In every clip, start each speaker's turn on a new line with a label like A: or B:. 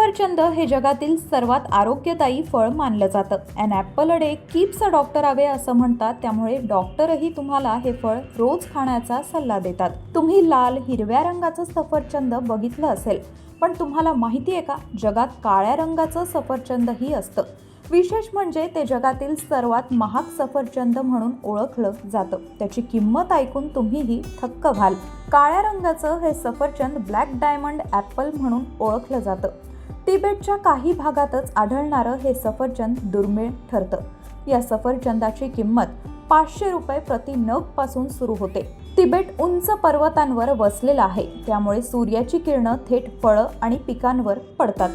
A: सफरचंद हे जगातील सर्वात आरोग्यदायी फळ मानलं जातं. And apple a day keeps a doctor away असं म्हणतात. त्यामुळे डॉक्टरही तुम्हाला हे फळ रोज खाण्याचा सल्ला देतात. तुम्ही लाल हिरव्या रंगाचं सफरचंद बघितलं असेल पण तुम्हाला माहिती आहे का? जगात काळ्या रंगाचं सफरचंदही असतं. विशेष म्हणजे ते जगातील सर्वात महाग सफरचंद म्हणून ओळखलं जातं. त्याची किंमत ऐकून तुम्हीही थक्क व्हाल. काळ्या रंगाचं हे सफरचंद ब्लॅक डायमंड ॲपल म्हणून ओळखलं जातं. तिबेटच्या काही भागातच आढळणारं हे सफरचंद दुर्मिळ ठरतं. या सफरचंदाची किंमत पाचशे रुपये प्रति नगपासून सुरू होते. तिबेट उंच पर्वतांवर वसलेलं आहे. त्यामुळे सूर्याची किरणं थेट फळं आणि पिकांवर पडतात.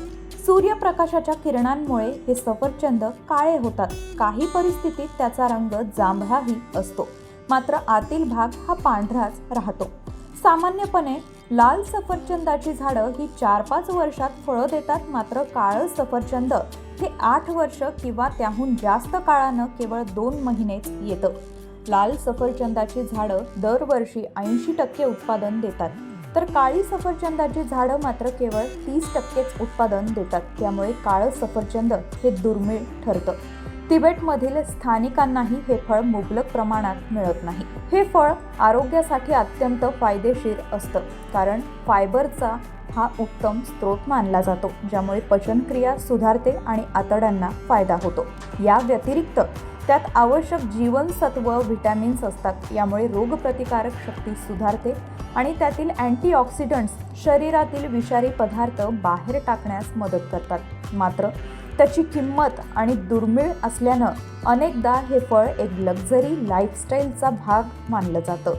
A: सूर्यप्रकाशाच्या किरणांमुळे हे सफरचंद काळे होतात. काही परिस्थितीत त्याचा रंग जांभळाही असतो. मात्र आतील भाग हा पांढराच राहतो. सामान्यपणे लाल सफरचंदाची झाडं ही चार पाच वर्षात फळं देतात मात्र काळं सफरचंद हे आठ वर्ष किंवा त्याहून जास्त काळानं केवळ दोन महिनेच येतं. लाल सफरचंदाची झाडं दरवर्षी ऐंशी टक्के उत्पादन देतात. तर काळी सफरचंदाची झाडं मात्र केवळ तीस टक्केच उत्पादन देतात. त्यामुळे काळं सफरचंद हे दुर्मिळ ठरतं. तिबेटमधील स्थानिकांनाही हे फळ मुबलक प्रमाणात मिळत नाही. हे फळ आरोग्यासाठी अत्यंत फायदेशीर असतं कारण फायबरचा हा उत्तम स्रोत मानला जातो ज्यामुळे पचनक्रिया सुधारते आणि आतड्यांना फायदा होतो. या व्यतिरिक्त त्यात आवश्यक जीवनसत्व व्हिटॅमिन्स असतात यामुळे रोगप्रतिकारक शक्ती सुधारते आणि त्यातील अँटीऑक्सिडंट्स शरीरातील विषारी पदार्थ बाहेर टाकण्यास मदत करतात. मात्र त्याची किंमत आणि दुर्मिळ असल्यानं अनेकदा हे फळ एक लक्झरी लाईफस्टाईलचा भाग मानलं जातं.